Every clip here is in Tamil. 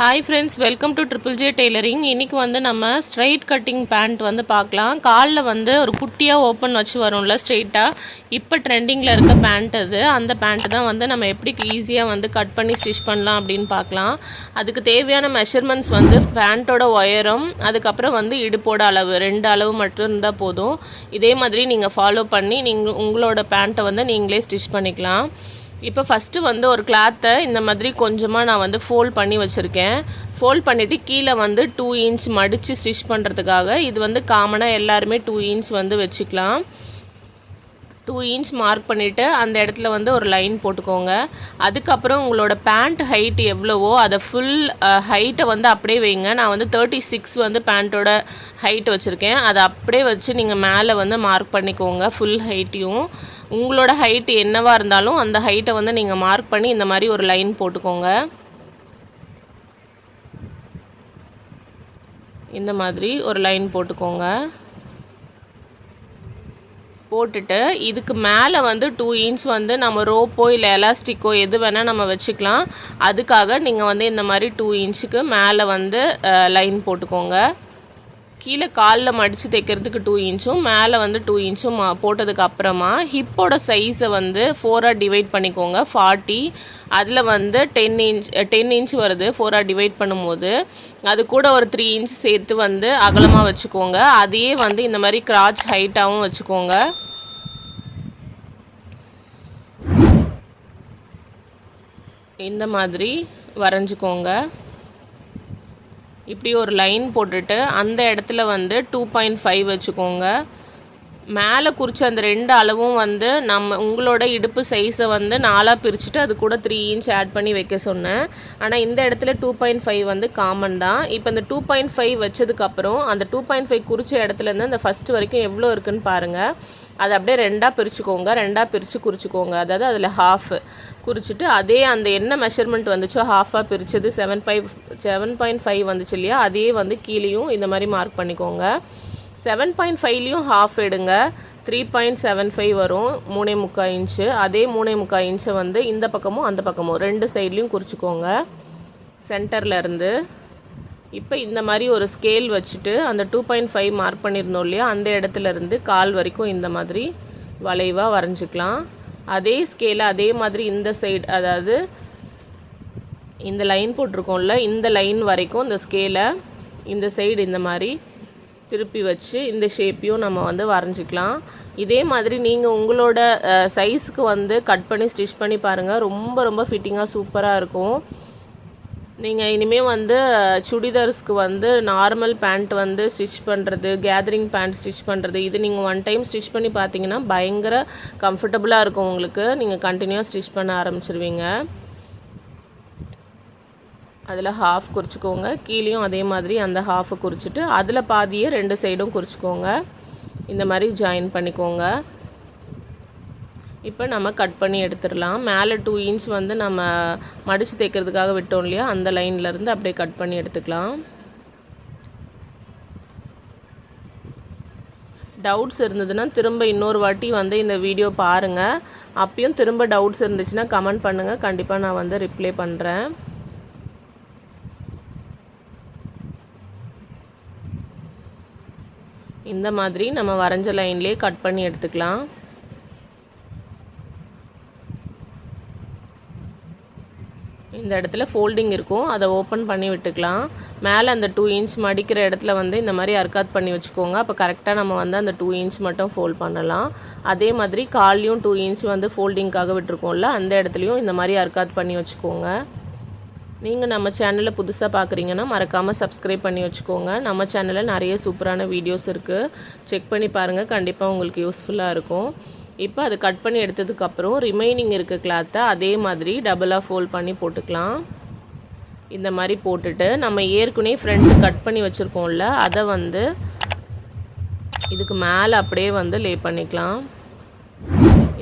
Hi friends welcome to triple J tailoring இன்றைக்கி வந்து நம்ம ஸ்ட்ரைட் கட்டிங் பேண்ட் வந்து பார்க்கலாம். காலில் வந்து ஒரு குட்டியாக ஓப்பன் வச்சு வரும்ல ஸ்ட்ரெயிட்டாக இப்போ ட்ரெண்டிங்கில் இருக்க பேண்ட் அது. அந்த பேண்ட்டு தான் வந்து நம்ம எப்படி ஈஸியாக வந்து கட் பண்ணி ஸ்டிச் பண்ணலாம் அப்படின்னு பார்க்கலாம். அதுக்கு தேவையான மெஷர்மெண்ட்ஸ் வந்து பேண்ட்டோட உயரம் அதுக்கப்புறம் வந்து இடுப்போட அளவு. ரெண்டு அளவு மட்டும் இருந்தால் போதும். இதே மாதிரி நீங்கள் ஃபாலோ பண்ணி நீங்கள் உங்களோட பேண்ட்டை வந்து நீங்களே ஸ்டிச் பண்ணிக்கலாம். இப்போ ஃபஸ்ட்டு வந்து ஒரு கிளாத்தை இந்த மாதிரி கொஞ்சமாக நான் வந்து ஃபோல்ட் பண்ணி வச்சுருக்கேன். ஃபோல்ட் பண்ணிவிட்டு கீழே வந்து டூ இன்ச் மடித்து ஸ்டிச் பண்ணுறதுக்காக இது வந்து காமனாக எல்லாருமே டூ இன்ச் வந்து வச்சுக்கலாம். டூ இன்ச் மார்க் பண்ணிவிட்டு அந்த இடத்துல வந்து ஒரு லைன் போட்டுக்கோங்க. அதுக்கப்புறம் உங்களோட பேண்ட் ஹைட் எவ்வளவோ அதை ஃபுல் ஹைட்டை வந்து அப்படியே வைங்க. நான் வந்து தேர்ட்டி சிக்ஸ் வந்து பேண்ட்டோட ஹைட் வச்சுருக்கேன். அதை அப்படியே வச்சு நீங்கள் மேலே வந்து மார்க் பண்ணிக்கோங்க ஃபுல் ஹைட்டையும் உங்களோட ஹைட் என்னவாக இருந்தாலும் அந்த ஹைட்டை வந்து நீங்கள் மார்க் பண்ணி இந்த மாதிரி ஒரு லைன் போட்டுக்கோங்க. இந்த மாதிரி ஒரு லைன் போட்டுக்கோங்க. போட்டுட்டு இதுக்கு மேலே வந்து டூ இன்ச் வந்து நம்ம ரோப்போ இல்லை எலாஸ்டிக்கோ எது வேணால் நம்ம வச்சுக்கலாம். அதுக்காக நீங்கள் வந்து இந்த மாதிரி டூ இன்ச்சுக்கு மேலே வந்து லைன் போட்டுக்கோங்க. கீழே காலில் மடித்து தைக்கிறதுக்கு டூ இன்ச்சும் மேலே வந்து டூ இன்ச்சும் போட்டதுக்கு அப்புறமா ஹிப்போட சைஸை வந்து ஃபோராக டிவைட் பண்ணிக்கோங்க ஃபார்ட்டி அதில் வந்து டென் இன்ச் டென் இன்ச் வருது ஃபோராக டிவைட் பண்ணும்போது. அது கூட ஒரு த்ரீ இன்ச் சேர்த்து வந்து அகலமாக வச்சுக்கோங்க. அதையே வந்து இந்த மாதிரி கிராச் ஹைட்டாகவும் வச்சுக்கோங்க. இந்த மாதிரி வரைஞ்சிக்கோங்க. இப்படி ஒரு லைன் போட்டுட்டு அந்த இடத்துல வந்து டூ பாயிண்ட் ஃபைவ் வச்சுக்கோங்க. மேலே குறித்த அந்த ரெண்டு அளவும் வந்து நம்ம உங்களோட இடுப்பு சைஸை வந்து நாலாக பிரிச்சுட்டு அது கூட த்ரீ இன்ச் ஆட் பண்ணி வைக்க சொன்னேன். ஆனால் இந்த இடத்துல டூ பாயிண்ட் ஃபைவ் வந்து காமன் தான். இப்போ இந்த டூ பாயிண்ட் ஃபைவ் வச்சதுக்கப்புறம் அந்த டூ பாயிண்ட் ஃபைவ் குறித்த இடத்துலேருந்து அந்த ஃபஸ்ட் வரைக்கும் எவ்வளோ இருக்குன்னு பாருங்கள் அதை அப்படியே ரெண்டாக பிரிச்சுக்கோங்க. ரெண்டாக பிரித்து குறிச்சிக்கோங்க. அதாவது அதில் ஹாஃப் குறிச்சிட்டு அதே அந்த என்ன மெஷர்மெண்ட் வந்துச்சோ ஹாஃபாக பிரித்தது seven five seven point five வந்துச்சு இல்லையா? அதே வந்து கீழேயும் இந்த மாதிரி மார்க் பண்ணிக்கோங்க. செவன் பாயிண்ட் ஃபைவ்லேயும் ஹாஃப் எடுங்க. த்ரீ பாயிண்ட் செவன் ஃபைவ் வரும். மூணே முக்கால் இன்ச்சு அதே மூணே முக்கால் இன்ச்சை வந்து இந்த பக்கமும் அந்த பக்கமும். ரெண்டு சைட்லேயும் குறிச்சிக்கோங்க. சென்டர்லேருந்து இப்போ இந்த மாதிரி ஒரு ஸ்கேல் வச்சுட்டு அந்த டூ பாயிண்ட் ஃபைவ் மார்க் பண்ணியிருந்தோம் இல்லையா? அந்த இடத்துல இருந்து கால் வரைக்கும் இந்த மாதிரி வளைவாக வரைஞ்சிக்கலாம். அதே ஸ்கேலை அதே மாதிரி இந்த சைடு அதாவது இந்த லைன் போட்டிருக்கோம்ல இந்த லைன் வரைக்கும் இந்த ஸ்கேலை இந்த சைடு இந்த மாதிரி திருப்பி வச்சு இந்த ஷேப்பையும் நம்ம வந்து வரைஞ்சிக்கலாம். இதே மாதிரி நீங்கள் உங்களோட சைஸுக்கு வந்து கட் பண்ணி ஸ்டிச் பண்ணி பாருங்கள் ரொம்ப ரொம்ப ஃபிட்டிங்காக சூப்பராக இருக்கும். நீங்கள் இனிமேல் வந்து சுடிதார்ஸ்க்கு வந்து நார்மல் பேண்ட் வந்து ஸ்டிச் பண்ணுறது கேதரிங் பேண்ட் ஸ்டிச் பண்ணுறது இது நீங்கள் ஒன் டைம் ஸ்டிச் பண்ணி பார்த்தீங்கன்னா பயங்கர கம்ஃபர்டபுளாக இருக்கும் உங்களுக்கு. நீங்கள் கண்டினியூவாக ஸ்டிச் பண்ண ஆரம்பிச்சிருவீங்க. அதில் ஹாஃப் குறிச்சிக்கோங்க. கீழேயும் அதே மாதிரி அந்த ஹாஃபை குறிச்சிட்டு அதில் பாதியே ரெண்டு சைடும் குறிச்சிக்கோங்க. இந்த மாதிரி ஜாயின் பண்ணிக்கோங்க. இப்போ நம்ம கட் பண்ணி எடுத்துடலாம். மேலே டூ இன்ச் வந்து நம்ம மடித்து தைக்கிறதுக்காக விட்டோம் இல்லையா? அந்த லைன்லேருந்து அப்படியே கட் பண்ணி எடுத்துக்கலாம். டவுட்ஸ் இருந்ததுன்னா திரும்ப இன்னொரு வாட்டி வந்து இந்த வீடியோ பாருங்கள் அப்பயும் திரும்ப டவுட்ஸ் இருந்துச்சுன்னா கமெண்ட் பண்ணுங்கள் கண்டிப்பாக நான் வந்து ரிப்ளை பண்ணுறேன் இந்த மாதிரி நம்ம வரைஞ்ச லைன்லேயே கட் பண்ணி எடுத்துக்கலாம். இந்த இடத்துல ஃபோல்டிங் இருக்கும். அதை ஓப்பன் பண்ணி விட்டுக்கலாம். மேலே அந்த டூ இன்ச் மடிக்கிற இடத்துல வந்து இந்த மாதிரி அர்க்காத் பண்ணி வச்சுக்கோங்க. அப்போ கரெக்டாக நம்ம வந்து அந்த டூ இன்ச் மட்டும் ஃபோல்ட் பண்ணலாம். அதே மாதிரி கால்லையும் டூ இன்ச் வந்து ஃபோல்டிங்காக விட்டுருக்கோம்ல அந்த இடத்துலையும் இந்த மாதிரி அர்க்காத் பண்ணி வச்சுக்கோங்க. நீங்கள் நம்ம சேனலில் புதுசாக பார்க்குறீங்கன்னா மறக்காமல் சப்ஸ்கிரைப் பண்ணி வச்சுக்கோங்க. நம்ம சேனலில் நிறைய சூப்பரான வீடியோஸ் இருக்குது செக் பண்ணி பாருங்கள் கண்டிப்பாக உங்களுக்கு யூஸ்ஃபுல்லாக இருக்கும். இப்போ அது கட் பண்ணி எடுத்ததுக்கப்புறம் ரிமைனிங் இருக்க கிளாத்தை அதே மாதிரி டபுளாக ஃபோல்ட் பண்ணி போட்டுக்கலாம். இந்த மாதிரி போட்டுட்டு நம்ம ஏற்கனவே ஃப்ரண்ட்டு கட் பண்ணி வச்சுருக்கோம்ல அதை வந்து இதுக்கு மேலே அப்படியே வந்து லே பண்ணிக்கலாம்.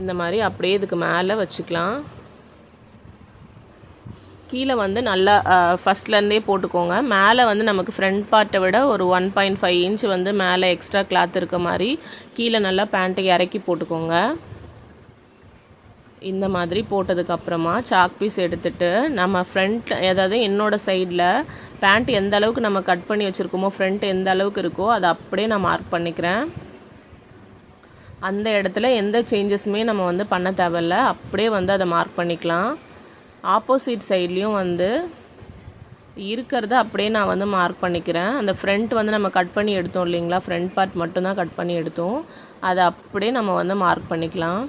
இந்த மாதிரி அப்படியே இதுக்கு மேலே வச்சுக்கலாம். கீழே வந்து நல்லா ஃபஸ்ட்லேருந்தே போட்டுக்கோங்க. மேலே வந்து நமக்கு ஃப்ரண்ட் பார்ட்டை விட ஒரு ஒன் பாயிண்ட் ஃபைவ் இன்ச் வந்து மேலே எக்ஸ்ட்ரா கிளாத் இருக்க மாதிரி கீழே நல்லா பேண்ட்டை இறக்கி போட்டுக்கோங்க. இந்த மாதிரி போட்டதுக்கப்புறமா சாக் பீஸ் எடுத்துகிட்டு நம்ம ஃப்ரண்ட் அதாவது என்னோடய சைடில் பேண்ட் எந்த அளவுக்கு நம்ம கட் பண்ணி வச்சுருக்கோமோ ஃப்ரண்ட் எந்த அளவுக்கு இருக்கோ அதை அப்படியே நான் மார்க் பண்ணிக்கிறேன். அந்த இடத்துல எந்த சேஞ்சஸுமே நம்ம வந்து பண்ண தேவையில்ல. அப்படியே வந்து அதை மார்க் பண்ணிக்கலாம். ஆப்போசிட் சைட்லேயும் வந்து இருக்கிறத அப்படியே நான் வந்து மார்க் பண்ணிக்கிறேன். அந்த ஃப்ரண்ட் வந்து நம்ம கட் பண்ணி எடுத்தோம் இல்லைங்களா? ஃப்ரண்ட் பார்ட் மட்டும்தான் கட் பண்ணி எடுத்தோம். அதை அப்படியே நம்ம வந்து மார்க் பண்ணிக்கலாம்.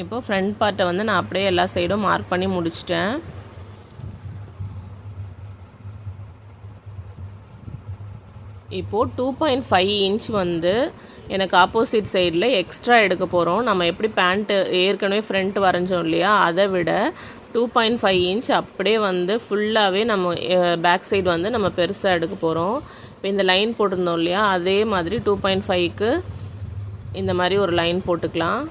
இப்போது ஃப்ரண்ட் பார்ட்டை வந்து நான் அப்படியே எல்லா சைடும் மார்க் பண்ணி முடிச்சிட்டேன். இப்போது டூ பாயிண்ட் ஃபைவ் இன்ச் வந்து எனக்கு ஆப்போசிட் சைடில் எக்ஸ்ட்ரா எடுக்க போகிறோம் நம்ம எப்படி பேண்ட்டு ஏற்கனவே ஃப்ரண்ட் வரைஞ்சோம் இல்லையா? அதை விட டூ பாயிண்ட் ஃபைவ் இன்ச் அப்படியே வந்து ஃபுல்லாகவே நம்ம பேக் சைடு வந்து நம்ம பெருசாக எடுக்க போகிறோம் இப்போ இந்த லைன் போட்டிருந்தோம் இல்லையா? அதே மாதிரி டூ பாயிண்ட் ஃபைவ்க்கு இந்த மாதிரி ஒரு லைன் போட்டுக்கலாம்.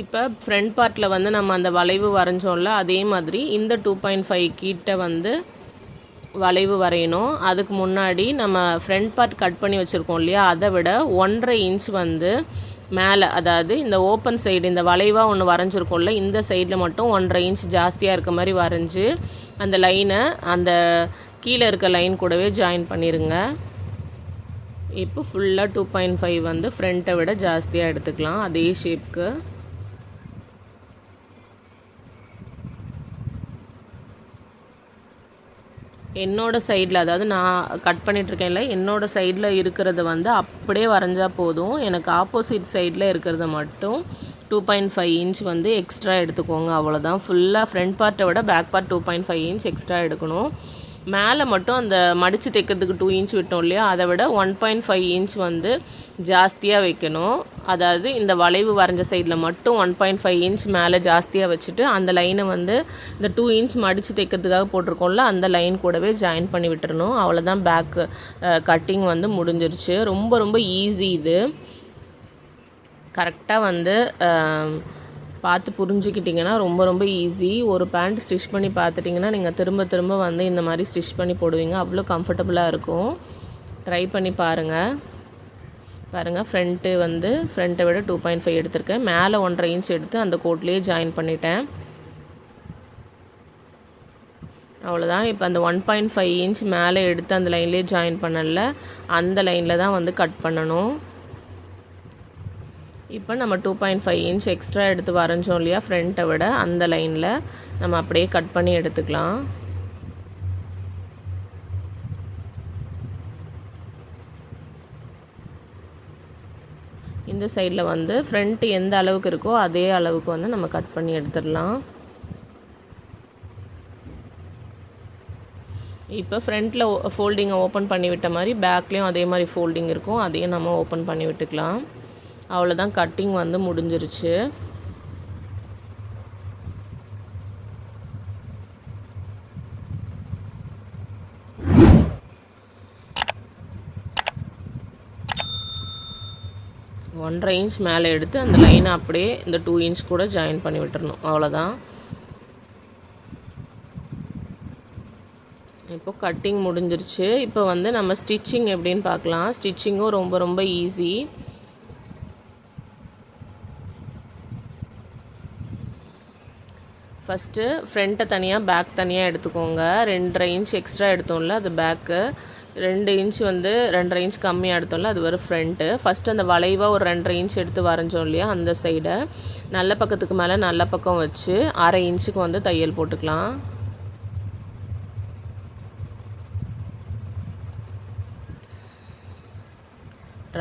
இப்போ ஃப்ரண்ட் பார்ட்டில் வந்து நம்ம அந்த வளைவு வரைஞ்சோம்ல அதே மாதிரி இந்த டூ பாயிண்ட் ஃபைவ் கிட்ட வந்து வளைவு வரையணும். அதுக்கு முன்னாடி நம்ம ஃப்ரண்ட் பார்ட் கட் பண்ணி வச்சுருக்கோம் இல்லையா? அதை விட ஒன்றரை இன்ச் வந்து மேலே அதாவது இந்த ஓப்பன் சைடு இந்த வளைவாக ஒன்று வரைஞ்சிருக்கோம்ல இந்த சைடில் மட்டும் ஒன்றரை இன்ச் ஜாஸ்தியாக இருக்க மாதிரி வரைஞ்சி அந்த லைனை அந்த கீழே இருக்க லைன் கூடவே ஜாயின் பண்ணிடுங்க இப்போ ஃபுல்லாக டூ பாயிண்ட் ஃபைவ் வந்து ஃப்ரண்ட்டை விட ஜாஸ்தியாக எடுத்துக்கலாம் அதே ஷேப்க்கு என்னோட சைடில் அதாவது நான் கட் பண்ணிகிட்ருக்கேன்ல என்னோட சைடில் இருக்கிறத வந்து அப்படியே வரைஞ்சால் போதும். எனக்கு ஆப்போசிட் சைடில் இருக்கிறத மட்டும் டூ பாயிண்ட் ஃபைவ் இன்ச் வந்து எக்ஸ்ட்ரா எடுத்துக்கோங்க அவ்வளோதான் ஃபுல்லாக ஃப்ரண்ட் பார்ட்டை விட back part two point five inch extra எடுக்கணும். மேலே மட்டும் அந்த மடித்து தைக்கிறதுக்கு டூ இன்ச் விட்டோம் இல்லையா? அதை விட ஒன் பாயிண்ட் ஃபைவ் இன்ச் வந்து ஜாஸ்தியாக வைக்கணும். அதாவது இந்த வளைவு வரைஞ்ச சைடில் மட்டும் ஒன் பாயிண்ட் ஃபைவ் இன்ச் மேலே ஜாஸ்தியாக வச்சுட்டு அந்த லைனை வந்து இந்த டூ இன்ச் மடித்து தைக்கிறதுக்காக போட்டிருக்கோம்ல அந்த லைன் கூடவே ஜாயின் பண்ணி விட்டுறணும். அவ்வளோதான் பேக் கட்டிங் வந்து முடிஞ்சிருச்சு. ரொம்ப ரொம்ப ஈஸி இது. கரெக்டாக வந்து பார்த்து புரிஞ்சுக்கிட்டிங்கன்னா ரொம்ப ரொம்ப ஈஸி ஒரு பேண்ட் ஸ்டிச் பண்ணி பார்த்துட்டிங்கன்னா நீங்கள் திரும்ப திரும்ப வந்து இந்த மாதிரி ஸ்டிச் பண்ணி போடுவீங்க. அவ்வளோ கம்ஃபர்டபுளாக இருக்கும். ட்ரை பண்ணி பாருங்கள் பாருங்கள் ஃப்ரண்ட்டு வந்து ஃப்ரண்ட்டை விட டூ பாயிண்ட் ஃபைவ் எடுத்திருக்கேன். மேலே ஒன்றரை இன்ச் எடுத்து அந்த கோட்லேயே ஜாயின் பண்ணிட்டேன். அவ்வளோதான் இப்போ அந்த ஒன் பாயிண்ட் ஃபைவ் இன்ச் மேலே எடுத்து அந்த லைன்லேயே ஜாயின் பண்ணல. அந்த லைனில் தான் வந்து கட் பண்ணணும். இப்போ நம்ம two point five inch extra எடுத்து வரைஞ்சோம் இல்லையா ஃப்ரண்ட்டை விட அந்த லைனில் நம்ம அப்படியே கட் பண்ணி எடுத்துக்கலாம். இந்த சைடில் வந்து ஃப்ரண்ட்டு எந்த அளவுக்கு இருக்கோ அதே அளவுக்கு வந்து நம்ம கட் பண்ணி எடுத்துடலாம். இப்போ ஃப்ரண்ட்டில் ஃபோல்டிங்கை ஓப்பன் பண்ணி விட்ட மாதிரி பேக்லேயும் அதே மாதிரி ஃபோல்டிங் இருக்கும். அதையும் நம்ம ஓப்பன் பண்ணி விட்டுக்கலாம். அவ்வளோதான் கட்டிங் வந்து முடிஞ்சிருச்சு. ஒன்றரை இன்ச் மேலே எடுத்து அந்த லைனை அப்படியே இந்த டூ இன்ச் கூட ஜாயின் பண்ணி விட்டுறணும். அவ்வளோதான் இப்போ கட்டிங் முடிஞ்சிருச்சு. இப்போ வந்து நம்ம ஸ்டிச்சிங் எப்படின்னு பார்க்கலாம். ஸ்டிச்சிங்கும் ரொம்ப ரொம்ப ஈஸி ஃபஸ்ட்டு ஃப்ரண்ட்டை தனியாக பேக் தனியாக எடுத்துக்கோங்க. ரெண்டரை இன்ச் எக்ஸ்ட்ரா எடுத்தோம்ல அது பேக்கு ரெண்டு இன்ச் வந்து ரெண்டரை இன்ச் கம்மியாக எடுத்தோம்ல அது வரும் ஃப்ரண்ட்டு ஃபஸ்ட்டு அந்த வளைவாக ஒரு ரெண்டரை இன்ச் எடுத்து வரைஞ்சோம் இல்லையா அந்த சைடை நல்ல பக்கத்துக்கு மேலே நல்ல பக்கம் வச்சு அரை இன்ச்சுக்கு வந்து தையல் போட்டுக்கலாம்.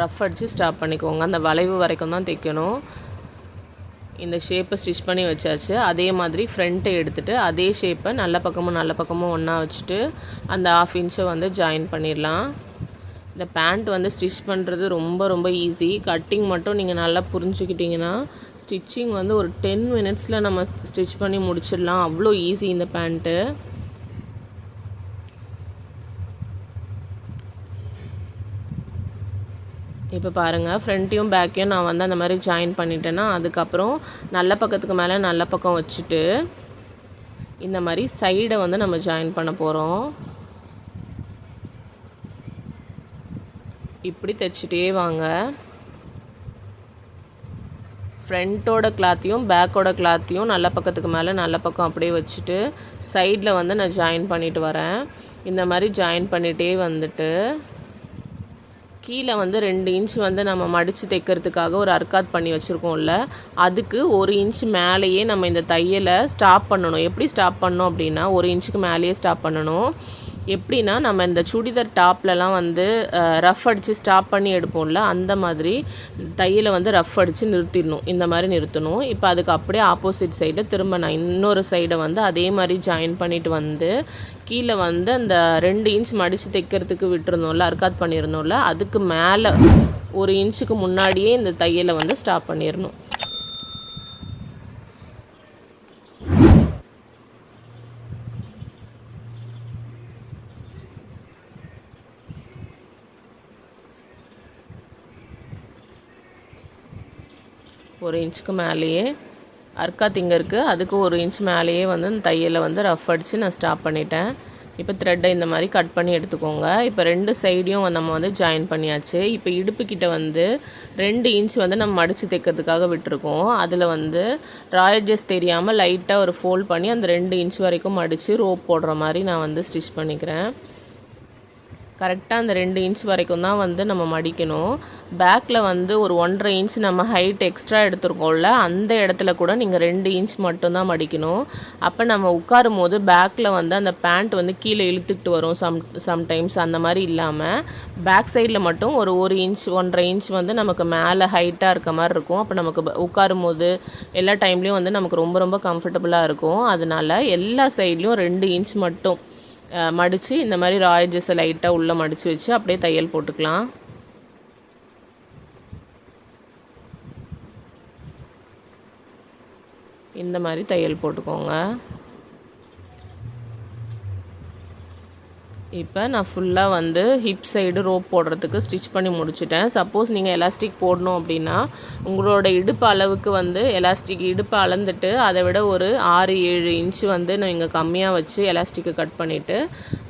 ரஃப் அடித்து ஸ்டாப் பண்ணிக்கோங்க. அந்த வளைவு வரைக்கும் தான் தைக்கணும். இந்த ஷேப்பை ஸ்டிச் பண்ணி வச்சாச்சு. அதே மாதிரி ஃப்ரண்ட்டை எடுத்துகிட்டு அதே ஷேப்பை நல்ல பக்கமும் நல்ல பக்கமும் ஒன்றா வச்சுட்டு அந்த ஆஃப் இன்ச்சை வந்து ஜாயின் பண்ணிடலாம். இந்த பேண்ட் வந்து ஸ்டிச் பண்ணுறது ரொம்ப ரொம்ப ஈஸி கட்டிங் மட்டும் நீங்கள் நல்லா புரிஞ்சுக்கிட்டிங்கன்னா ஸ்டிச்சிங் வந்து ஒரு டென் மினிட்ஸில் நம்ம ஸ்டிச் பண்ணி முடிச்சிடலாம். அவ்வளோ ஈஸி இந்த பேண்ட்டு இப்போ பாருங்கள் ஃப்ரண்ட்டையும் பேக்கையும் நான் வந்து அந்த மாதிரி ஜாயின் பண்ணிட்டேன்னா அதுக்கப்புறம் நல்ல பக்கத்துக்கு மேலே நல்ல பக்கம் வச்சுட்டு இந்த மாதிரி சைடை வந்து நம்ம ஜாயின் பண்ண போகிறோம் இப்படி தைச்சிட்டே வாங்க. ஃப்ரண்ட்டோட கிளாத்தையும் பேக்கோட கிளாத்தையும் நல்ல பக்கத்துக்கு மேலே நல்ல பக்கம் அப்படியே வச்சுட்டு சைடில் வந்து நான் ஜாயின் பண்ணிட்டு வரேன். இந்த மாதிரி ஜாயின் பண்ணிகிட்டே வந்துட்டு கீழே வந்து ரெண்டு இன்ச் வந்து நம்ம மடித்து தைக்கிறதுக்காக ஒரு அர்க்காத் பண்ணி வச்சுருக்கோம்ல அதுக்கு ஒரு இன்ச் மேலேயே நம்ம இந்த தையலை ஸ்டாப் பண்ணணும். எப்படி ஸ்டாப் பண்ணோம் அப்படின்னா ஒரு இன்ச்சுக்கு மேலேயே ஸ்டாப் பண்ணணும். எப்படின்னா நம்ம இந்த சுடிதார் டாப்லலாம் வந்து ரஃப் அடித்து ஸ்டாப் பண்ணி எடுப்போம்ல அந்த மாதிரி தையலை வந்து ரஃப் அடித்து நிறுத்திடணும். இந்த மாதிரி நிறுத்தணும். இப்போ அதுக்கு அப்படியே ஆப்போசிட் சைடு திரும்ப நான் இன்னொரு சைடை வந்து அதே மாதிரி ஜாயின் பண்ணிட்டு வந்து கீழே வந்து அந்த ரெண்டு இன்ச் மடித்து தைக்கிறதுக்கு விட்டுருந்தோம்ல அர்க்காத் பண்ணியிருந்தோம்ல அதுக்கு மேலே ஒரு இன்ச்சுக்கு முன்னாடியே இந்த தையலை வந்து ஸ்டாப் பண்ணிடணும். ஒரு இன்ச்சுக்கு மேலேயே அர்க்கா திங்கருக்கு அதுக்கு ஒரு இன்ச் மேலேயே வந்து அந்த தையலை வந்து ரஃப் அடித்து நான் ஸ்டாப் பண்ணிட்டேன். இப்போ த்ரெட்டை இந்த மாதிரி கட் பண்ணி எடுத்துக்கோங்க. இப்போ ரெண்டு சைடையும் நம்ம வந்து ஜாயின் பண்ணியாச்சு. இப்போ இடுப்புக்கிட்ட வந்து ரெண்டு இன்ச் வந்து நம்ம மடித்து தைக்கிறதுக்காக விட்டுருக்கோம். அதில் வந்து ராயல் தெரியாமல் லைட்டாக ஒரு ஃபோல்ட் பண்ணி அந்த ரெண்டு இன்ச் வரைக்கும் மடித்து ரோப் போடுற மாதிரி நான் வந்து ஸ்டிச் பண்ணிக்கிறேன். கரெக்டாக அந்த ரெண்டு இன்ச் வரைக்கும் தான் வந்து நம்ம மடிக்கணும். பேக்கில் வந்து ஒரு ஒன்றரை இன்ச் நம்ம ஹைட் எக்ஸ்ட்ரா எடுத்துருக்கோம்ல அந்த இடத்துல கூட நீங்கள் ரெண்டு இன்ச் மட்டும்தான் மடிக்கணும். அப்போ நம்ம உட்காரும் போது பேக்கில் வந்து அந்த பேண்ட் வந்து கீழே இழுத்துக்கிட்டு வரும் சம் சம்டைம்ஸ் அந்த மாதிரி இல்லாமல் பேக் சைடில் மட்டும் ஒரு ஒரு இன்ச் ஒன்றரை இன்ச் வந்து நமக்கு மேலே ஹைட்டாக இருக்க மாதிரி இருக்கும். அப்போ நமக்கு உட்காரும் போது எல்லா டைம்லேயும் வந்து நமக்கு ரொம்ப ரொம்ப கம்ஃபர்டபுளாக இருக்கும். அதனால் எல்லா சைட்லேயும் ரெண்டு இன்ச் மட்டும் மடித்து இந்த மாதிரி ராயஜஸை லைட்டாக உள்ளே மடித்து வச்சு அப்படியே தையல் போட்டுக்கலாம். இந்த மாதிரி தையல் போட்டுக்கோங்க. இப்போ நான் ஃபுல்லாக வந்து ஹிப் சைடு ரோப் போடுறதுக்கு ஸ்டிச் பண்ணி முடிச்சிட்டேன். சப்போஸ் நீங்கள் எலாஸ்டிக் போடணும் அப்படின்னா உங்களோட இடுப்பு அளவுக்கு வந்து எலாஸ்டிக் இடுப்பு அளந்துட்டு அதை விட ஒரு ஆறு ஏழு இன்ச்சு வந்து நீங்கள் கம்மியாக வச்சு எலாஸ்டிக்கை கட் பண்ணிவிட்டு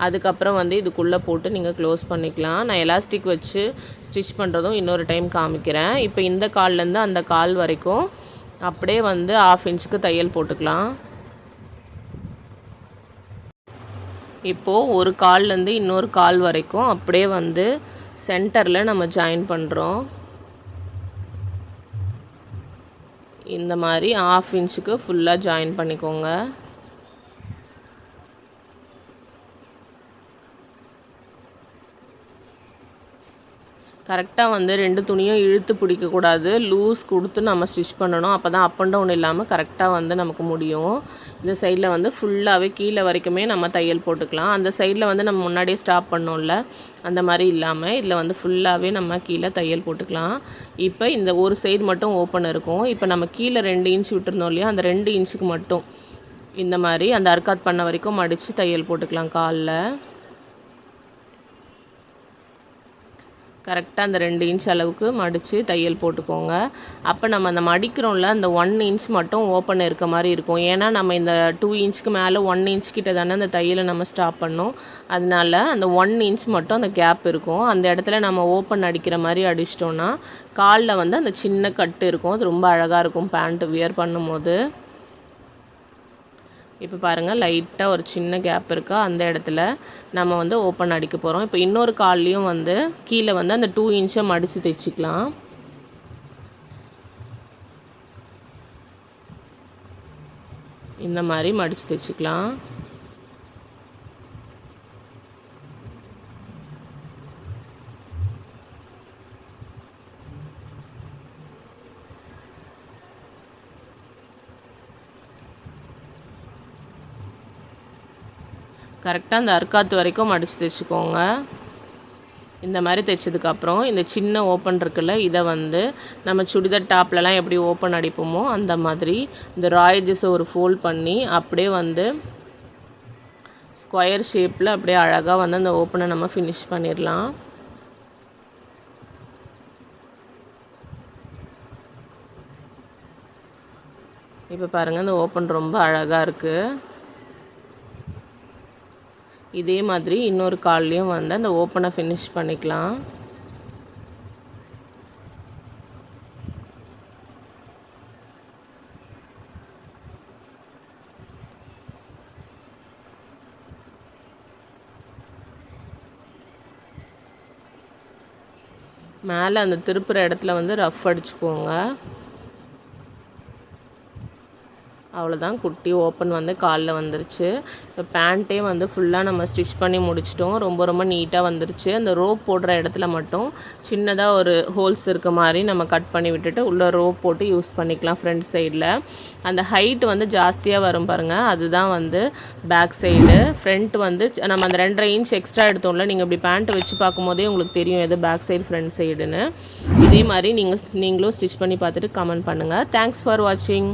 அதுக்கப்புறம் வந்து இதுக்குள்ளே போட்டு நீங்கள் க்ளோஸ் பண்ணிக்கலாம். நான் எலாஸ்டிக் வச்சு ஸ்டிச் பண்ணுறதும் இன்னொரு டைம் காமிக்கிறேன். இப்போ இந்த கால்லேருந்து அந்த கால் வரைக்கும் அப்படியே வந்து ஆஃப் இன்ச்சுக்கு தையல் போட்டுக்கலாம். இப்போது ஒரு கால்லேருந்து இன்னொரு கால் வரைக்கும் அப்படியே வந்து சென்டரில் நம்ம ஜாயின் பண்ணுறோம் இந்த மாதிரி ஆஃப் இன்ச்சுக்கு ஃபுல்லாக ஜாயின் பண்ணிக்கோங்க. கரெக்டாக வந்து ரெண்டு துணியும் இழுத்து பிடிக்கக்கூடாது லூஸ் கொடுத்து நம்ம ஸ்டிச் பண்ணணும். அப்போ தான் அப் அண்ட் டவுன் இல்லாமல் கரெக்டாக வந்து நமக்கு முடியும். இந்த சைடில் வந்து ஃபுல்லாகவே கீழே வரைக்குமே நம்ம தையல் போட்டுக்கலாம். அந்த சைடில் வந்து நம்ம முன்னாடியே ஸ்டாப் பண்ணோம்ல அந்த மாதிரி இல்லாமல் இதில் வந்து ஃபுல்லாகவே நம்ம கீழே தையல் போட்டுக்கலாம். இப்போ இந்த ஒரு சைடு மட்டும் ஓப்பன் இருக்கும். இப்போ நம்ம கீழே ரெண்டு இன்ச் விட்டுருந்தோம் இல்லையா அந்த ரெண்டு இன்ச்சுக்கு மட்டும் இந்த மாதிரி அந்த அர்க்காத் பண்ண வரைக்கும் மடித்து தையல் போட்டுக்கலாம் காலில். கரெக்டாக அந்த ரெண்டு இன்ச் அளவுக்கு மடித்து தையல் போட்டுக்கோங்க. அப்போ நம்ம அந்த மடிக்கிறோம்ல அந்த ஒன் இன்ச் மட்டும் ஓப்பன் இருக்க மாதிரி இருக்கும். ஏன்னா நம்ம இந்த டூ இன்ச்சுக்கு மேலே ஒன் இன்ச் கிட்ட தானே அந்த தையலை நம்ம ஸ்டாப் பண்ணோம். அதனால அந்த ஒன் இன்ச் மட்டும் அந்த கேப் இருக்கும். அந்த இடத்துல நம்ம ஓப்பன் அடிக்கிற மாதிரி அடிச்சிட்டோன்னா காலில் வந்து அந்த சின்ன கட்டு இருக்கும். அது ரொம்ப அழகாக இருக்கும். பேண்ட்டு வியர் பண்ணும்போது. இப்போ பாருங்கள் லைட்டாக ஒரு சின்ன கேப் இருக்கா? அந்த இடத்துல நம்ம வந்து ஓப்பன் அடிக்க போகிறோம் இப்போ இன்னொரு கால்லையும் வந்து கீழே வந்து அந்த டூ இன்ச்சை மடித்து தைச்சிக்கலாம். இந்த மாதிரி மடித்து தைச்சிக்கலாம். கரெக்டாக அந்த அர்க்காத்து வரைக்கும் மடித்து தைச்சிக்கோங்க. இந்த மாதிரி தைச்சதுக்கப்புறம் இந்த சின்ன ஓப்பன் இருக்குல்ல இதை வந்து நம்ம சுடிதார் டாப்லலாம் எப்படி ஓப்பன் அடிப்போமோ அந்த மாதிரி இந்த ராயஜஸை ஒரு ஃபோல்ட் பண்ணி அப்படியே வந்து ஸ்கொயர் ஷேப்பில் அப்படியே அழகாக வந்து அந்த ஓப்பனை நம்ம ஃபினிஷ் பண்ணிடலாம் இப்போ பாருங்கள் இந்த ஓப்பன் ரொம்ப அழகாக இருக்குது இதே மாதிரி இன்னொரு கால்லையும் வந்து அந்த ஓப்பனை ஃபினிஷ் பண்ணிக்கலாம். மேலே அந்த திருப்புற இடத்துல வந்து ரஃப் அடிச்சுக்கோங்க. அவ்வளோதான் குட்டி ஓப்பன் வந்து காலில் வந்துருச்சு. இப்போ பேண்ட்டே வந்து ஃபுல்லாக நம்ம ஸ்டிச் பண்ணி முடிச்சிட்டோம். ரொம்ப ரொம்ப நீட்டாக வந்துருச்சு. அந்த ரோப் போடுற இடத்துல மட்டும் சின்னதாக ஒரு ஹோல்ஸ் இருக்க மாதிரி நம்ம கட் பண்ணி விட்டுட்டு உள்ளே ரோப் போட்டு யூஸ் பண்ணிக்கலாம் ஃப்ரண்ட் சைடில் அந்த ஹைட் வந்து ஜாஸ்தியாக வரும் பாருங்கள் அதுதான் வந்து பேக் சைடு ஃப்ரண்ட் வந்து நம்ம அந்த ரெண்டரை இன்ச் எக்ஸ்ட்ரா எடுத்தோம்ல நீங்கள் இப்படி பேண்ட்டு வச்சு பார்க்கும்போதே உங்களுக்கு தெரியும் எது பேக் சைடு ஃப்ரண்ட் சைடுன்னு இதே மாதிரி நீங்கள் நீங்களும் ஸ்டிச் பண்ணி பார்த்துட்டு கமெண்ட் பண்ணுங்கள் தேங்க்ஸ் ஃபார் வாட்சிங்